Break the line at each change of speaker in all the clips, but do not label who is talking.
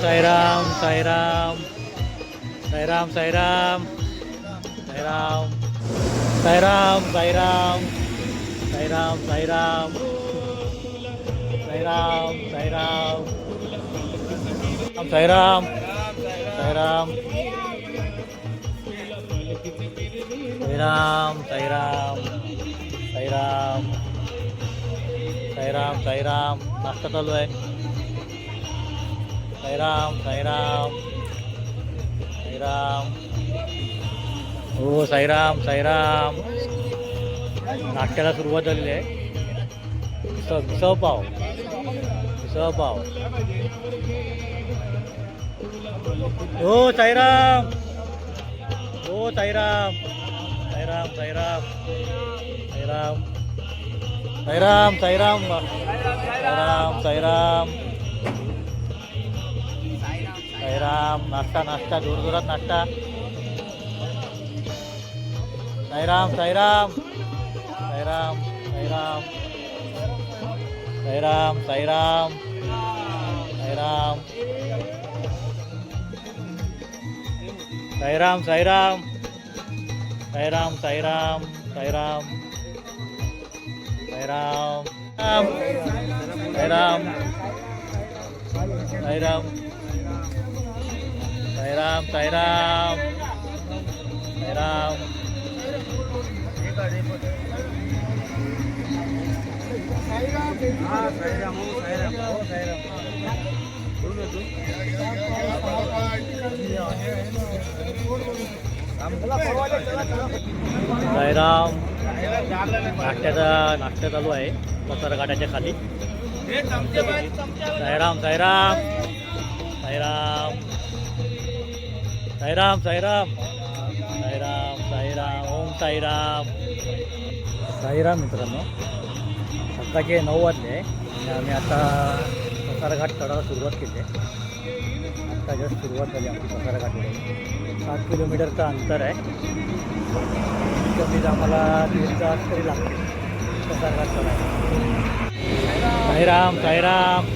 साईराम साईराम साईराम साईराम साईराम साईराम साईराम साईराम साईराम साईराम साईराम साईराम साईराम साईराम साईराम साईराम साईराम साईराम नाश्ता चालू आहे साईराम साईराम साईराम हो साईराम साईराम नाट्याला सुरुवात झालेली आहे. मिसळ मिसळ पाव. मिसळ पाव. हो साईराम हो साईराम साईराम साईराम साईराम साईराम साईराम साईराम साईराम साईराम नाश्ता नाश्ता जोरजोरात नाश्ता साईराम साईराम साईराम साईराम साईराम साईराम साईराम साईराम साईराम साईराम साईराम साईराम साईराम साईराम साईराम साईराम साईराम. साईराम. साईराम नाश्त्याचा नाश्ता चालू आहे. घाटाच्या खाली. साईराम साईराम. साईराम. साईराम साईराम. साईराम साईराम ओम साईराम. साईराम मित्रांनो सकाळचे नऊ वाजले आणि आम्ही आता पसारघाट चढायला सुरुवात केली. आहे आता जस्ट सुरुवात झाली आमची पसारघाटमध्ये सात किलोमीटरचं अंतर आहे. कमीच आम्हाला दीड तास तरी लागते पसारघाट चढायला. साईराम साईराम.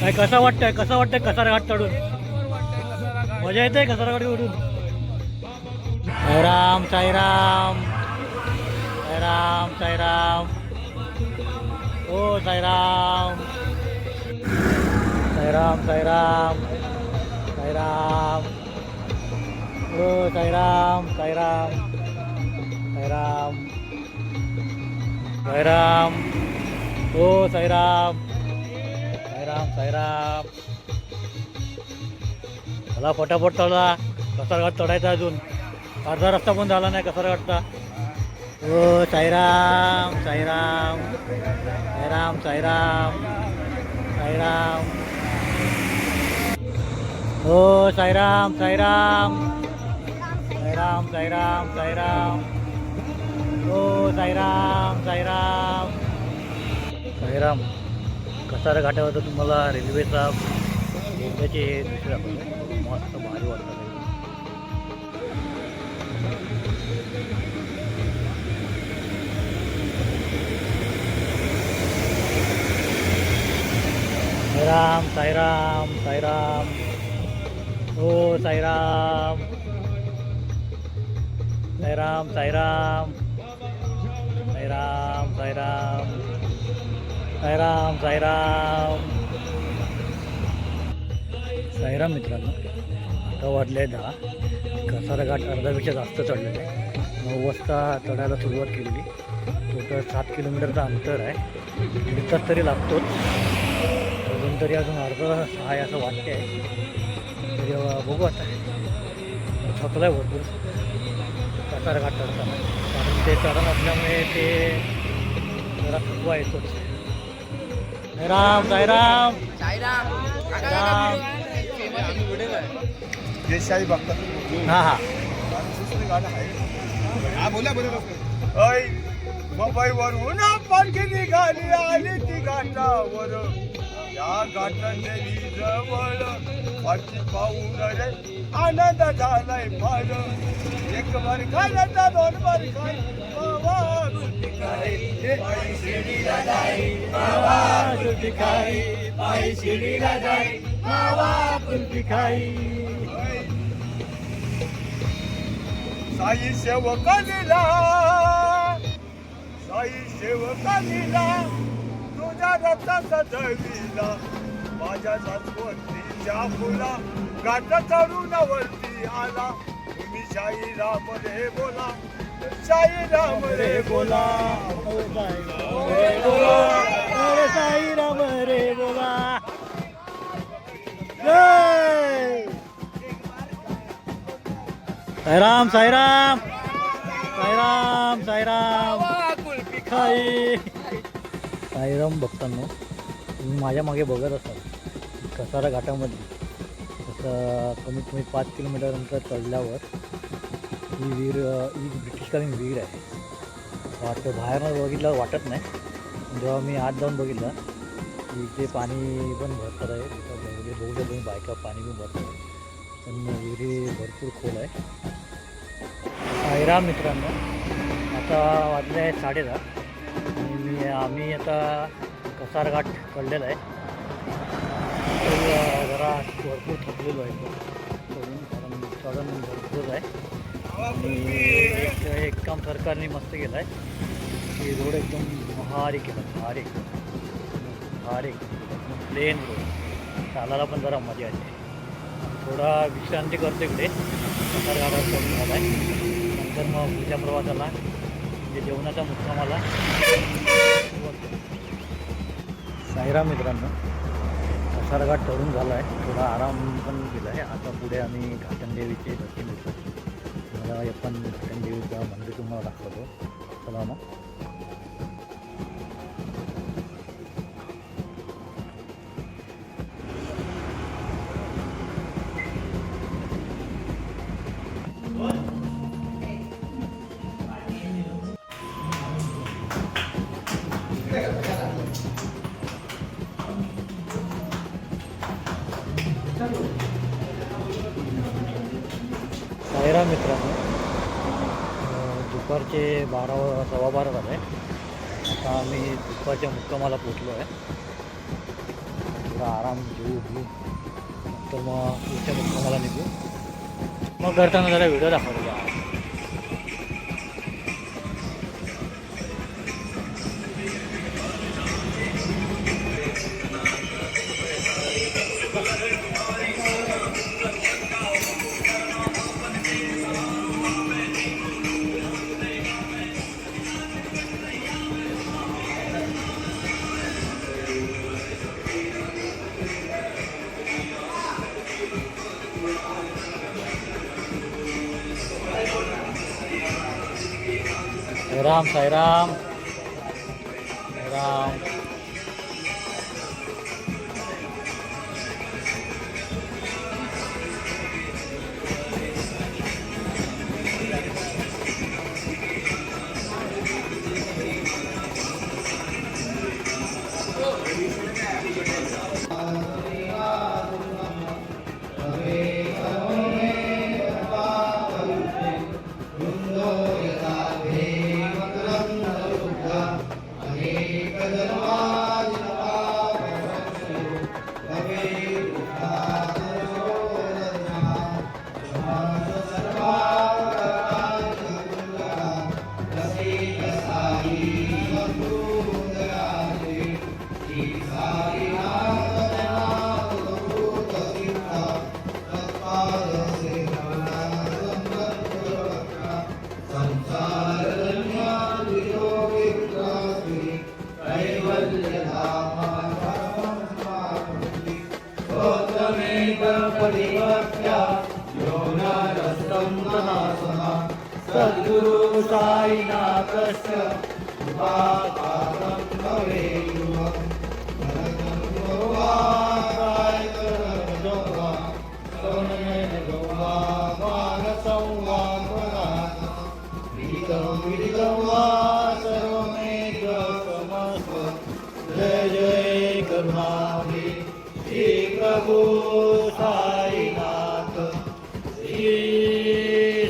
काय कसं वाटतंय? कसं वाटतंय कसारघाट चढून? मजा येते कसारघाट चढून साईराम साईराम साईराम साईराम ओ साईराम साईराम साईराम साईराम ओ साईराम साईराम साईराम साईराम ओ साईराम साईराम साईराम मला फटाफट चढला कसारघाट चढायचा अजून. अर्धा रस्ता पण झाला नाही कसारघाटचा ओ साईराम साईराम. साईराम साईराम. साईराम. ओ साईराम साईराम. साईराम साईराम साईराम. ओ साईराम साईराम. साईराम कसारा घाटावर तुम्हाला रेल्वेचा त्याचे दृश्य మోటార్ భారీ పడుతుంది సాయిరామ్ సాయిరామ్ సాయిరామ్ ఓ సాయిరామ్ సాయిరామ్ సాయిరామ్ సాయిరామ్ సాయిరామ్ సాయిరామ్ సాయిరామ్ साईराम मित्रांनो आता वाजले दहा. कसारा घाट अर्धापेक्षा जास्त चढलेला आहे. नऊ वाजता चढायला सुरुवात केलेली. टोटल सात किलोमीटरचं अंतर आहे. तास तरी लागतोच. अजून तरी अजून अर्धा आहे असं वाटते आहे. तरी बघू आता. थकलं आहे भरपूर. कसारा घाट चढताना. कारण ते चढण असल्यामुळे ते जरा थकवा येतोच. साईराम साईराम. साईराम
देशाई बघतात
हा
मुंबईवरून पालखी निघाली आली ती घाटावर या घाटाच्या जवळ पालखी पाहून रे आनंद झालाय फार एक बार खायला दोन बार खाय पायी खाई पायी शिर्डीला जाई मावा कुल्फी खाई साई सेवकालीला साई सेवकालीला तुझ्या रथाचा दळवीला माझ्या सासवंतीच्या फुला गाठ तरुणावरती आला तुम्ही शाही राम रे बोला शाही राम रे बोला
साई राम रे बोला साईराम साईराम साईराम साईराम साई साईराम भक्तांनो तुम्ही माझ्या मागे बघत असाल. कसारा घाटामध्ये. तसं कमीत कमी पाच किलोमीटर अंतर चढल्यावर ही विहीर ही ब्रिटिशकालीन विहीर आहे. वाटतं बाहेरनं बघितलं वाटत नाही. जेव्हा मी आत जाऊन बघितलं इथे पाणी पण भरतात आहे. तिथं बघू शकतो तुम्ही बायका पाणी पण भरतात आहे. पण विहिरी भरपूर खोल आहे. साईराम मित्रांनो. आता वाजले आहे साडेदहा. आणि मी आम्ही आता कसारघाट कळलेला आहे. तर, जरा भरपूर थकलेलो आहे. चढून कारण भरपूर आहे. आणि एक काम सरकारने मस्त केलं आहे. की रोड एकदम भारी केला भारी. भारी प्लेन रोड चालायला पण जरा मजा येते. थोडा विश्रांती करतो इकडे. कसार गाडा करून झाला आहे नंतर मग पुढच्या प्रवासाला म्हणजे जेवणाचा मुक्कामाला सुरुवात साईराम मित्रांनो कसारघाट ठरून झाला आहे थोडा आराम पण केला आहे आता पुढे आम्ही घाटनदेवीचे दर्शन घेतो मला आपण घाटनदेवीचं मंदिर तुम्हाला दाखवतो. चला मग. सायरा मित्रांनो दुपारचे बारा सव्वा बारा झाले. आता आम्ही दुपारच्या मुक्कामाला पोचलो आहे. थोडा आराम घेऊ घेऊ. तर मग पुढच्या मुक्कामाला निघू. मग करताना जरा व्हिडिओ दाखवतो का साईराम साईराम साईनाथ श्री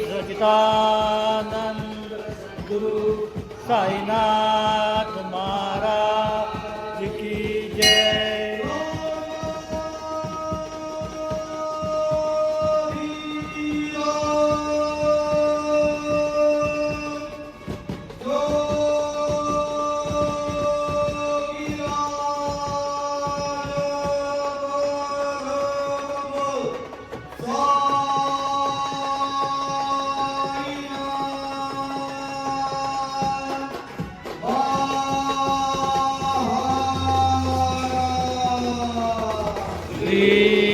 सचिदानंद गुरु साईनाथ। thee.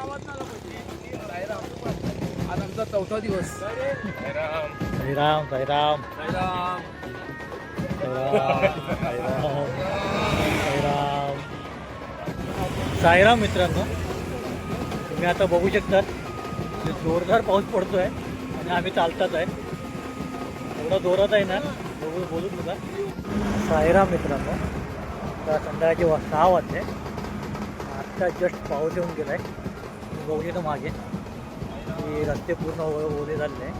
आज आमचा चौथा दिवस
साईराम साईराम साईराम साईराम मित्रांनो तुम्ही आता बघू शकता जोरदार पाऊस पडतोय आणि आम्ही चालतात आहे. एवढा जोरात आहे ना बघू बोलू तुला. साईराम मित्रांनो आता संध्याकाळचे वा सहा वाजले. आत्ता जस्ट पाऊस येऊन गेला आहे बघू शकता मागे. की रस्ते पूर्ण ओले झालेले आहे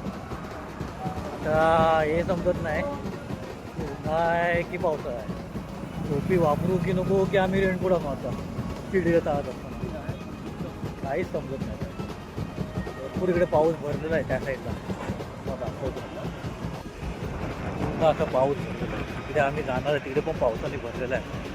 आता हे समजत नाही. की उन्हाळा आहे की पावसाळा आहे? टोपी वापरू की नको की आम्ही रेणकोडा मारता आता? शिडीला चालत असताना काहीच समजत नाही. भरपूर इकडे पाऊस भरलेला आहे त्या साईडला. दाखवतो. पूर्ण असा पाऊस भरलेला आहे. तिकडे आम्ही जाणार आहे. तिकडे पण पावसाने भरलेला आहे.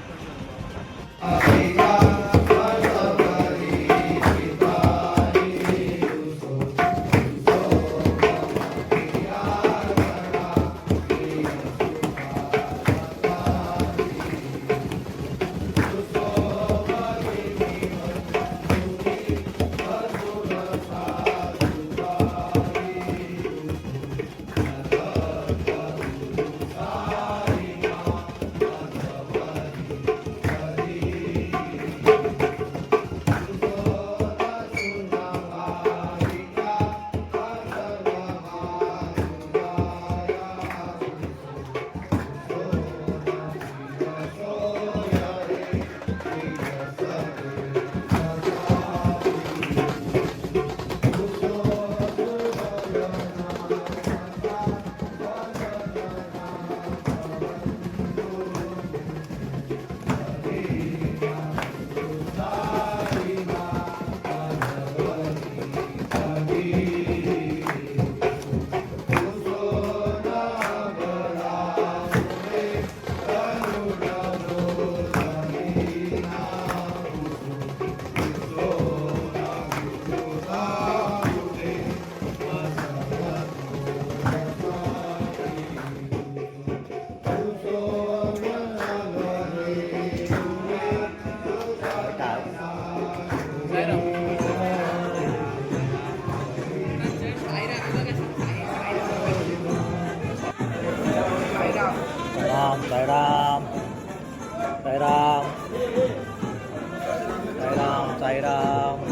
साईराम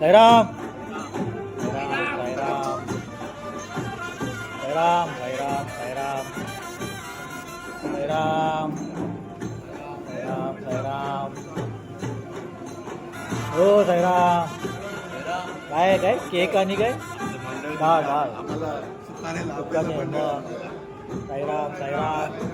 साईराम साईराम साईराम साईराम साईराम साईराम साईराम साईराम साईराम हो साईराम काय आहे काय केक आणि काय डाळ डाळ सुकाने मग. साईराम साईराम